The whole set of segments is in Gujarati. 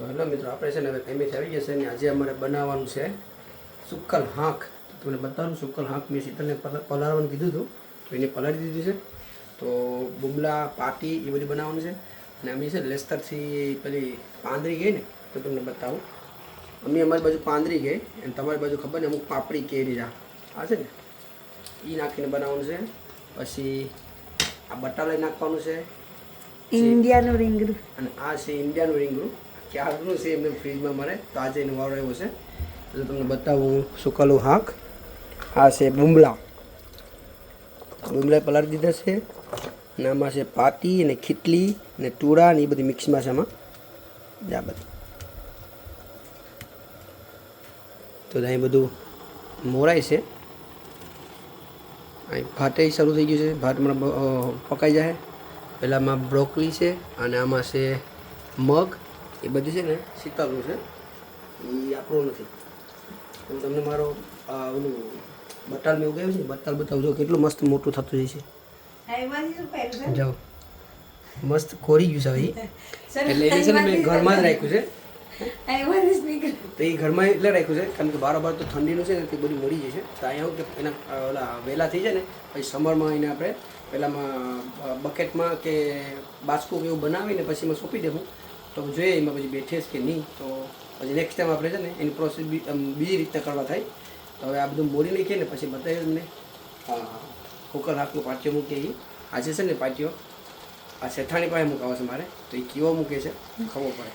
તો હેલો મિત્રો આપણે છે ને હવે ફેમિલી આવી જશે ને આજે અમારે બનાવવાનું છે સુક્કલ હાંક. તમને બતાવું સુક્કલ હાંક મેં શીતલને પલા- પલાળવાનું કીધું હતું. તો એને પલાળી દીધું છે. તો બુમલા પાટી એ બધી બનાવવાનું છે. અને અમે છે ને લેસ્તરથી પેલી પાંદરી ગઈ ને તો તમને બતાવું. અમે અમારી બાજુ પાંદરી ગઈ અને તમારી બાજુ ખબર ને અમુક પાપડી કેરી જા આ છે ને એ નાખીને બનાવવાનું છે. પછી આ બટાલા નાખવાનું છે. ઇન્ડિયાનું રીંગણું. અને આ છે ઇન્ડિયાનું રીંગણું. ક્યારનું છે એમને ફ્રીજમાં મળે તો નવારો એવો છે, તો તમને બતાવું સુકલું હાંક. આ છે બુમલા. બુમલા પલાળી દીધા છે. અને આમાં છે પાટી અને ખીટલી અને ટુડા ને એ બધી મિક્સમાં છે આમાં. આ બધું. તો અહીં બધું મોરાય છે. અહીં ભાતે શરૂ થઈ ગયું છે. ભાત હમણાં પકાઈ જાય. પહેલાંમાં બ્રોકલી છે અને આમાં છે મગ. એ બધું છે ને શીતળનું છે. એ આપણું નથી. હું તમને મારો ઓલું બટાલ મેં ઉગાવ્યું છે બટાલ બતાવજો કેટલું મસ્ત મોટું થતું જાય છે. જાઓ. મસ્ત કોરી ગયું છે હવે એટલે એને છે ને મેં ઘરમાં જ રાખ્યું છે. તો એ ઘરમાં એટલે રાખ્યું છે કારણ કે બારોબાર તો ઠંડીનું છે ને તે બધું મળી જાય છે. તો અહીંયા કે એના ઓલા વહેલા થઈ જાય ને પછી સમરમાં એને આપણે પહેલાંમાં બકેટમાં કે બાસ્કું એવું બનાવીને પછી એમાં સોંપી દેવું. તો જોઈએ એમાં પછી બેઠે છે કે નહીં. તો પછી નેક્સ્ટ ટાઈમ આપણે છે ને એની પ્રોસેસ બી આમ બીજી રીતના કરવા થાય. તો હવે આ બધું મોડી નાખીએ ને પછી બતાવીએ તમને. કુકર હાથનું પાટિયો મૂકીએ એ આજે છે ને પાટિયો. આ શેઠાણી પાસે મૂકાવો છે મારે. તો એ કેવો મૂકે છે. ખબર પડે.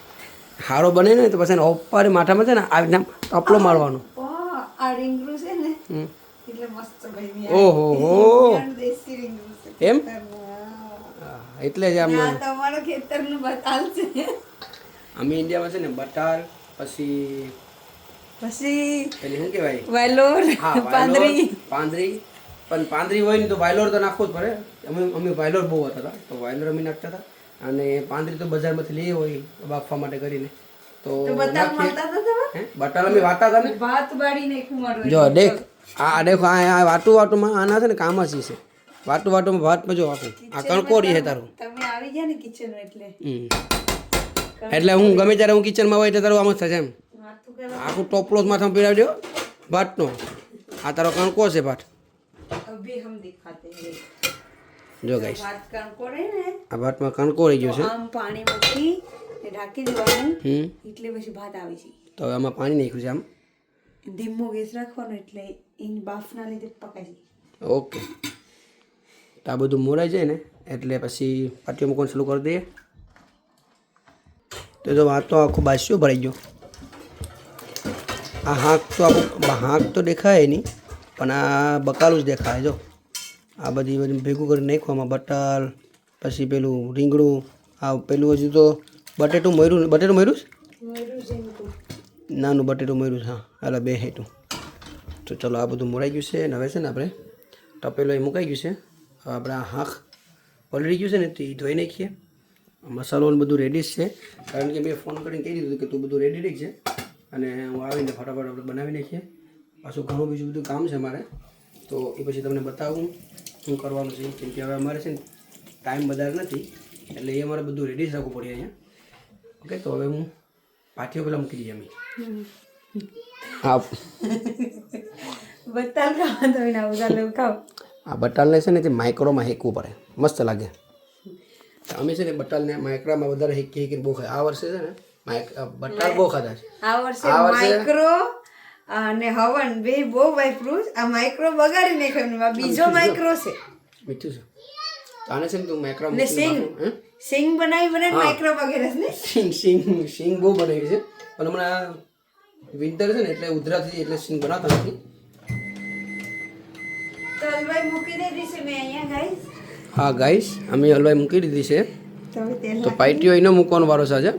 હારો બને ને તો પછી ઓપારી માથામાં છે ને આવી રીતના ટપલો મારવાનો. આ રીંગણું છે ને હમ. એટલે મસ્ત બની ઓહો હો. એમ? એટલે જ આમ તમારો ખેતરનું બતાલ છે. અમે ઇન્ડિયામાં છે ને બટાર પછી પછી પેલી શું કહેવાય? વાયલોર પાંદરી. પાંદરી. પણ પાંદરી હોય ને તો વાયલોર તો નાખવું જ પડે. અમે અમે વાયલોર બહુ હતા તો વાયલોર અમે નાખતા હતા. અને પાંદરી તો બજારમાંથી લઈએ હોય બાફવા માટે કરીને. તો બટાર અમે વાતા હતા ને? ભાત બાળી નાખ્યું જો દેખ આ દેખો આ આ વાટું વાટુમાં આના છે ને કામ જ છે. વાટું વાટું ભાત જો આખું આ કણકોડી છે તારું. તમે આવી ગયા ને કિચન એટલે. એટલે હું ગમે ત્યારે હું કિચનમાં હોય એટલે તારું આમ જ થશે એમ. આખું ટોપલો જ માથામાં પીરાવી દો ભાતનો. આ તારો કણકો છે ભાત. જો ને આ ભાતમાં કણકો રહી ગયો છે. આમ પાણી મૂકી ઢાંકી દેવાનું. એટલે પછી ભાત આવી જાય. તો હવે આમાં પાણી નાખ્યું છે આમ. ધીમો ગેસ રાખવાનો એટલે એની બાફના લીધે પકાઈ જાય. ઓકે. તો આ બધું મોરાઈ જાય ને, એટલે પછી પાટીઓ મૂકવાનું ચાલુ કરી દઈએ. તો જો આ તો આખું બાસ્યો ભરાઈ ગયો. આ હાંક તો આખું હાંક તો દેખાય નહીં, પણ આ બકાલું જ દેખાય જો. આ બધી બધી ભેગું કરી નાખવામાં બટાલ, પછી પેલું રીંગણું, આ પેલું હજુ તો બટેટું મર્યું બટેટું મર્યું છે? નાનું બટેટું મર્યું છે, હા. એટલે બે હેઠું. તો ચલો આ બધું મોરાઈ ગયું છે અને હવે છે ને આપણે તપેલો એ મુકાઈ ગયું છે. હવે આપણે આ હાંક પલળી ગયું છે ને તો એ ધોઈ નાખીએ. મસાલો ને બધું રેડી જ છે. કારણ કે મેં ફોન કરીને કહી દીધું કે તું બધું રેડી રહી છે અને હું આવીને ફટાફટ આપણે બનાવી નાખીએ. પાછું ઘણું બીજું બધું કામ છે મારે. તો એ પછી તમને બતાવું શું કરવાનું છે. કેમ કે હવે અમારે છે ને ટાઈમ વધારે નથી. એટલે એ અમારે બધું રેડી જ રાખવું પડે અહીંયા. ઓકે તો હવે હું પાઠીઓ પેલા મૂકી દઈએ અમે. હા. બતાલ ખાવા ના આ બટાલને છે ને તે માઇક્રોમાં હેકવું પડે. મસ્ત લાગે. અમે છે ને બટાલને માઇક્રોમાં વધારે હેકી હેકીને બહુ ખાય. આ વર્ષે છે ને માઇક બટાલ બહુ ખાધા છે. આ વર્ષે માઇક્રો અને હવન બે બહુ વાપરું. આ માઇક્રો બગાડી નાખ્યો બીજો માઇક્રો છે મીઠું છે. આને છે ને તું માઇક્રો ને સિંગ સિંગ બનાવી બનાવી માઇક્રો વગેરે છે ને? સિંગ સિંગ સિંગ બહુ બનાવી છે. પણ હમણાં વિન્ટર છે ને એટલે ઉધરાથી એટલે સિંગ બનાવતા નથી. તો હલવાઈ મૂકી દીધી છે મેં અહીંયા ગાઈસ. હા ગાઈસ અમે હલવાઈ મૂકી દીધી છે. તો હવે પાઇટીઓ એનો મૂકવાનો વારો છે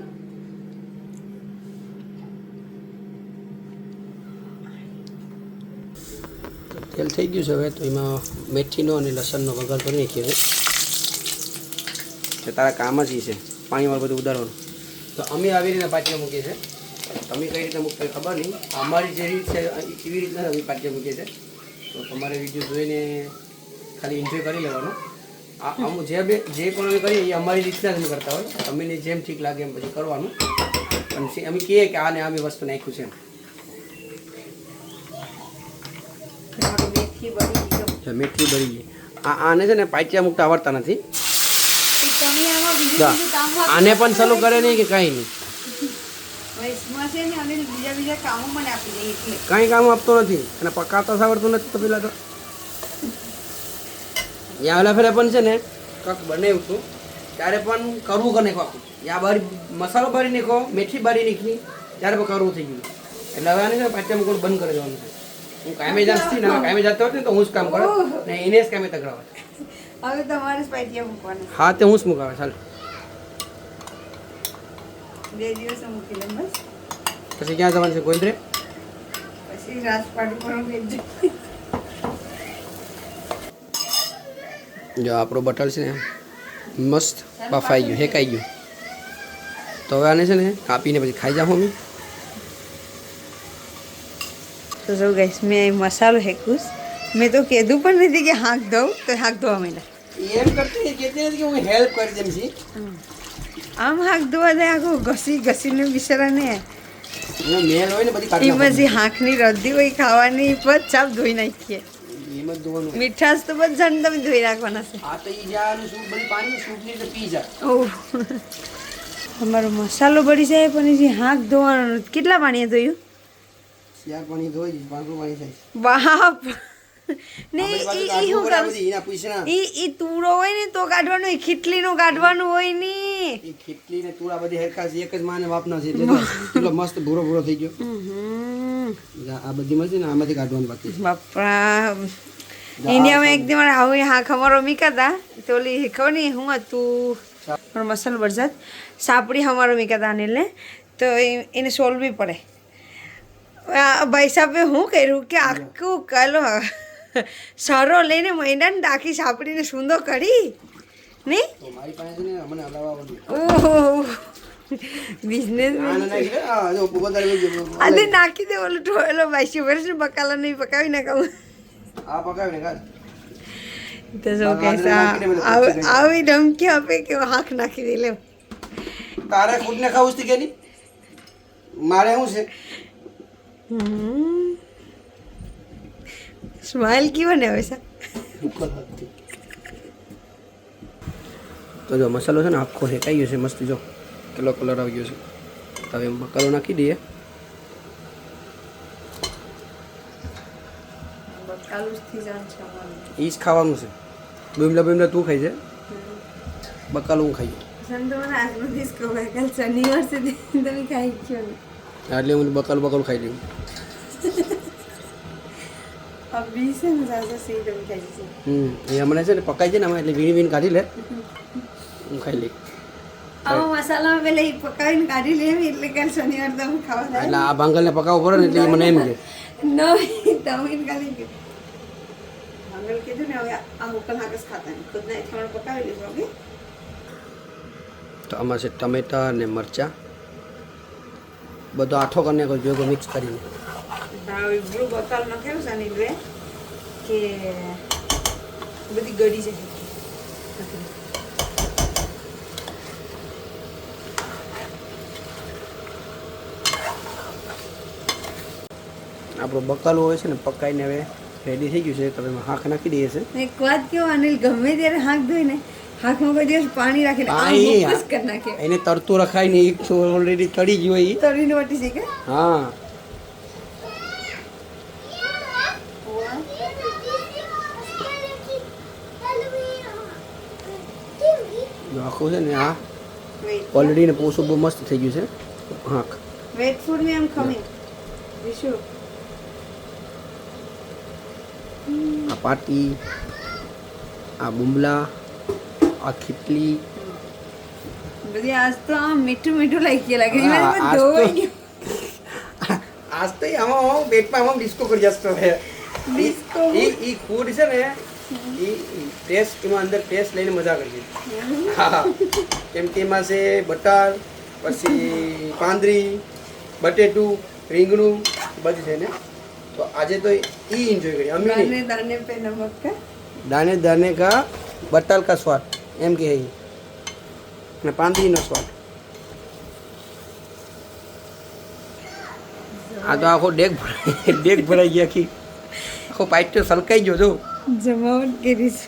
તેલ થઈ ગયું છે હવે તો એમાં મેથીનો અને લસણનો વઘાર કરી નાખીએ કે તારા કામ જ છે પાણીમાં બધું ઉતારવાનું તો અમે આવી રીતે પાટીઓ મૂકીએ છીએ. તમે કઈ રીતે મૂકતા ખબર નહીં. અમારી જે રીત છે એવી રીતના અમે પાટીઓ મૂકીએ છીએ. તો તમારે વીડિયો જોઈને ખાલી એન્જોય કરી લેવાનો. આ અમુક જે બે જે પણ અમે કરીએ એ અમારી રીતના જ અમે કરતા હોય. અમને જેમ ઠીક લાગે એમ પછી કરવાનું. પણ અમે કહીએ કે આને આવી વસ્તુ નાખ્યું છે એમ. મીઠી બળી ગઈ આ આને છે ને પાચ્યા મૂકતા આવડતા નથી. આમાં. આને પણ સલું કરે નહીં કે કાંઈ નહીં? વયસમાં છે ને અને બીજા બીજા કામો મને આપી દે એટલે. કાંઈ કામ આપતો નથી. અને પકાવતા સાવડતું નથી તો પેલા તો. યા ઓલા ફેરે પણ છે ને કંઈક બનાવ્યું છું ત્યારે પણ કરવું કરી નાખો આખું? યા બારી મસાલો બારી નાખો મેથી બારી નાખી ત્યારે પણ કરવું થઈ ગયું. એટલે હવે આને પાછા મૂકવાનું બંધ કરી દેવાનું છે. હું કામે જાતી ને કામે જતો હોત ને તો હું જ કામ કરું. ને એને જ કામે તકડાવે. હવે તમારે સ્પાઇટિયા મૂકવાના. હા તે હું જ મૂકાવે ચાલ. બે દિવસ મૂકી લે બસ. પછી ક્યાં જવાનું છે? ગોંદરે? પછી રાજપાટ પર ભેજજો જો આપણો બટલ છે ને મસ્ત બફાઈ ગયું હેકાઈ ગયું. તો હવે આને છે ને કાપીને પછી ખાઈ જાઉં અમે. તો જો ગઈશ મેં અહીં મસાલો હેકુસ મેં તો કીધું પણ નથી કે હાંક દઉં તો હાંક ધોવા માંડ્યા. એમ કરતી કહેતી નથી કે હું હેલ્પ કરી દેમ છી આમ હાક ધોવા દે આખું ઘસી ઘસીને બિચારાને મેલ હોય ને બધી એમાં જે રદ્દી હોય ખાવાની ચાપ ધોઈ નાખીએ. મીઠાશ તો બધાને તમે ધોઈ નાખવાના છે. આ તો ઈ જાનું સૂપ બધી પાણી સૂપની રીતે પી જાય ઓહ. અમારો મસાલો બળી જાય પણ જે હાંક ધોવાનો કેટલા પાણીએ ધોયું? ચાર પાણી ધોઈ પાંચ પાણી થાય. બાપ! ને એ કાઢવું હું કામ એ એ તુડો હોય ને તો કાઢવાનું એ ખીટલીનું કાઢવાનું હોય ને. એ ખીટલી ને તુરા બધી હેરખા છે એક જ માને વાપના છે. એટલે મસ્ત ભૂરો ભૂરો થઈ ગયો. આ બધી મળશે ને આમાંથી કાઢવાનું બાકી બાપરા ઇન્ડિયામાં એક દી મારે આવું હા ખમરો મીકાતા. તો ઓલી ખબર નહીં હું હતું પણ મસાલો વરસાદ સાપડી હમારો મીકાતા આને એટલે તો એ- એને સોલવી પડે. ભાઈ સાહેબે હું કર્યું કે આખું કાલો સરો લઈને મૈંડાને ડાકી સાપડીને સૂંદો કરી. છે ને ઓહો. બિઝનેસ આને નાખી દે, ઓલું જો ભાઈ નાખી બાસી વર્ષ બકાલા નહીં પકાવી નાખાવું આ પકાવીને ખાસ તો શું કહેશે. આવી ધમકી આપે કે હાથ નાખી દે લે તારે ખુદને ખાવું છે કે નહીં? મારે શું છે? સ્માઇલ કેવો ને હવે સા? તો જો મસાલો છે ને આખો શેકાઈ ગયો છે મસ્ત જો. કેટલો કલર આવી ગયો છે. હવે મસાલો નાખી દઈએ. ઈ જ ખાવાનું છે. બીમલા બીમલા તું ખાઈ છે? બકાલ હું ખાઈ એટલે હું બકાલું બકાલ ખાઈ લઉં અભી છે ને સાસા સી તમે ખાઈ જશે હમ એ છે ને પકાઈ છે ને અમે એટલે વીણી વીણ કાઢી લે. હું ખાઈ લઈ. આવો મસાલા પેલા પકાવીને કાઢી લેવી એટલે કાલ શનિવાર તમે ખાવા એટલે આ ભાંગલને પકાવવો પડે ને એટલે મને એમ કે. નહીં તમે ખાલી કે ભાંગલ કીધું ને હવે આ હોકલ હાકસ ખાતા ખુદના એઠવાડ પકાવી તો આમાં છે ટમેટા ને મરચાં. બધો આઠો કરીને કોઈ ભેગો મિક્સ કરીને. હા બ્લુ બકાલ નાખેલું છે ને એટલે કે બધી ગળી છે આપણો બકાલો હોય છે ને પકાઈને હવે રેડી થઈ ગયું છે. તો હવે એમાં હાંક નાખી દઈએ છે. એક વાત કેવો અનિલ ગમે ત્યારે હાંક ધોઈ ને હાંકમાં કોઈ દિવસ પાણી રાખીને પાણી, એને તરતું રખાય ને એક ઓલરેડી તળી ગયું હોય. તળીને વટી છે કે? હા જો આખું છે ને આ ઓલરેડી ને પોસું બહુ મસ્ત થઈ ગયું છે. આંખ વેટ ફૂડ મે એમ કમિંગ વિશુ આ પાટી આ બુમલા આ ખીટલી. બધી આજ તો આમ મીઠું મીઠું લાગી લાગે આજ તો-. આજ તો આમાં પેટમાં આમાં ડિસ્કો કરી જતો? ઈ ઈ ફૂડ છે ને ઈ ફ્રેશ એમાં અંદર ટેસ્ટ લઈને મજા કરી હા. કેમ કે એમાં છે બટાર પછી પાંદરી બટેટું રીંગણું બધું છે ને. તો આજે તો ઈ એન્જોય કરીએ. અમે દાને દાને પે નમક કા? દાને દાને કા બટાલ કા સ્વાદ એમ કે અને પાંદરીનો સ્વાદ. આ તો આખો ડેક ડેક ભરાઈ ગયા આખી. આખો પાઇપ તો સલકાઈ ગયો જો. જમાવટ કરી છે.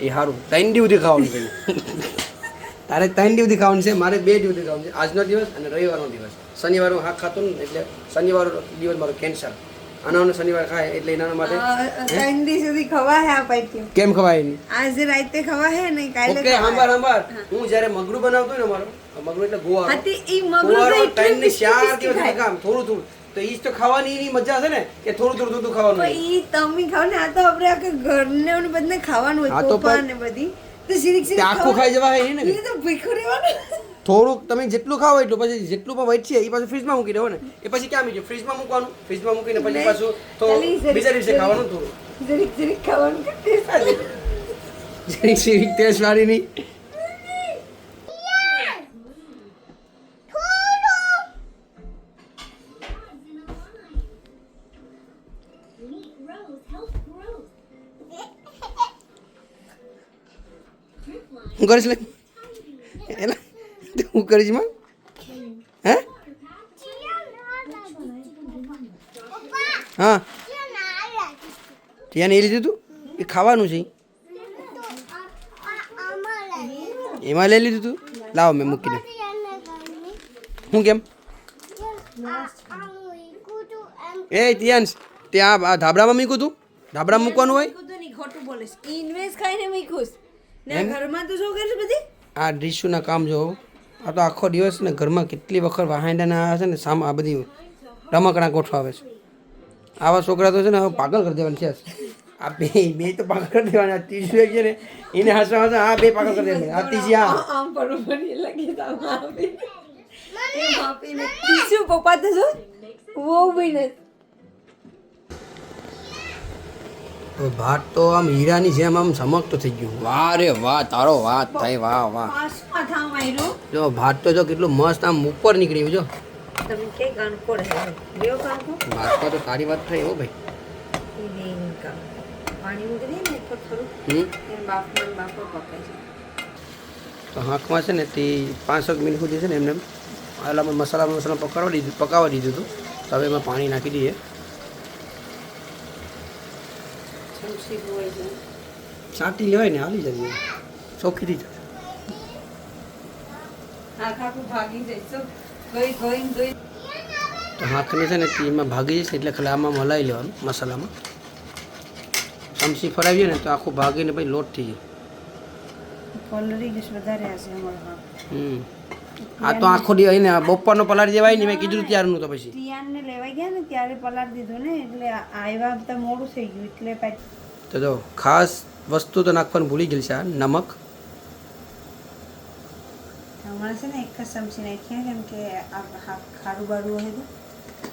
એ સારું ત્રણ દી સુધી ખાવાનું છે. તારે ત્રણ દી સુધી ખાવાનું છે મારે બે દી સુધી ખાવાનું છે. આજનો દિવસ અને રવિવારનો દિવસ. શનિવાર હું હાથ ખાતો ને એટલે શનિવાર દિવસ મારો કેન્સર આનો શનિવાર ખાય એટલે એના માટે ત્રણ દિવસ સુધી ખવા હે આ પાઇટ્યું કેમ ખવાય આજે રાતે ખવા હે ને કાલે ઓકે સાંભળ સાંભળ હું. જ્યારે મગરું બનાવતો ને મારો મગરું એટલે ગોવા હતી ઈ મગરું તો એટલું ચાર દિવસ કામ થોડું થોડું. તો ઈ તો ખાવાની એની મજા છે ને કે થોડું થોડું થોડું ખાવાનું ઈ તમે ખાવ ને આ તો આપણે આખે ઘરને ને બધને ખાવાનું હોય તો પણ- ને બધી. તો સીરીક સીરીક આખું ખાઈ જવા હે ને તો ભીખું રહેવાનું. થોડુંક તમે જેટલું ખાવ એટલું પછી જેટલું પણ વધશે એ પાછું ફ્રીજમાં મૂકી દેવો ને. એ પછી ક્યાં મૂકી ફ્રીજમાં મૂકવાનું ફ્રીજમાં મૂકીને પછી પાછું તો બીજા દિવસે ખાવાનું થોડું. જરીક જરીક ખાવાનું જરીક જરીક ટેસ્ટ વાળી નહીં હું કરીશ લે. એલા હું કરીશમાં હે? હા. ત્યાં એ લીધું તું? એ ખાવાનું છે. એમાં લઈ લીધું તું? લાવો મેં મૂકીને. હું કેમ? એ ત્યાંશ ત્યાં ધાબળામાં મૂક્યું તું? ધાબળામાં મૂકવાનું હોય? મૂકું. ઇન્વેસ્ટ ખાઈને મૂક્યું છે. ને ઘરમાં તો શું કરે બધી? આ ડીશુના કામ જો. આ તો આખો દિવસ ને ઘરમાં કેટલી વખત વાહાંડાના આવે છે ને સામ આ બધી રમકડા ગોઠવાવે છે. આવા છોકરા તો છે ને હવે પાગલ કરી દેવાના છે. આ બે બે તો પાગલ કરી દેવાના. ત્રીજું છે ને એને હસવા હસવા આ બે પાગલ કરી દેવાના. આ ત્રીજી આ. આમ બરોબર એ લાગે તો પપ્પા તો જો વો ભાઈને તો ભાત તો આમ હીરાની જેમ આમ ચમકતો થઈ ગયું. વાહ રે વાહ તારો વાત થાય વાહ વાહ. જો ભાત તો જો કેટલું મસ્ત આમ ઉપર નીકળ્યું જો. ભાત ભાતમાં તો તારી વાત થાય હો ભાઈ. તો હાંકમાં છે ને તે પાંચક મિનિટ સુધી છે ને એમને આલામાં મસાલા મસાલા પકાવવા દીધું પકાવવા દીધું હતું. તો હવે એમાં પાણી નાખી દઈએ. ચમચી હોય છે. છાંટી લેવાય ને હાલી જઈએ ચોખ્ખી જશે. હાથ ખાખું ભાગી જઈશું ગઈ ગઈ ગઈ. તો હાંકને છે ને એમાં ભાગી જશે એટલે ખાલી આમાં મલાઈ લેવાનું મસાલામાં. ચમચી ફરાવીએ ને તો આખું ભાગીને પછી લોટ થઈ જાય. હમ. આ તો આખો દી અહીં બપોરનો પલાળી દેવાય ને મેં કીધું ત્યારનું તો પછી. ટિયાનને લેવા ગયા ને ત્યારે પલાળ દીધો ને એટલે આવ્યા તો મોડું થઈ ગયું એટલે પાછું તો જો ખાસ વસ્તુ તો નાખવાનું ભૂલી ગયેલ છે આ નમક. હમણાં છે ને એક જ ચમચી નાખીએ કેમ કે ખારું બારું હોય તો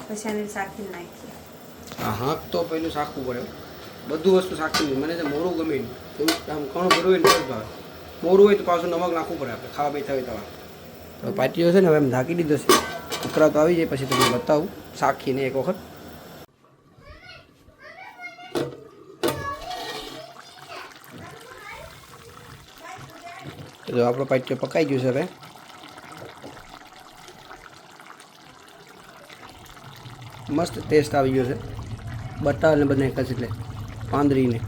પછી આને શાકીને નાખીએ. હા હાંક તો પેલું શાકવું પડે. બધું વસ્તુ શાકવું નહીં મને મોરું ગમે નહીં. આમ ઘણું ભરવું હોય ને ભાવે. મોરું હોય તો પાછું નમક નાખવું પડે આપણે ખાવા બેઠા હોય તમારે તો પાટીઓ છે ને હવે એમ ઢાંકી દીધો છે. ઉકળા તો આવી જાય પછી તમને બતાવું. શાકીને એક વખત. જો આપણો પાટીઓ પકાઈ ગયું છે હવે. મસ્ત ટેસ્ટ આવી ગયો છે. બટાર ને બધા એક જ એટલે પાંદડીને.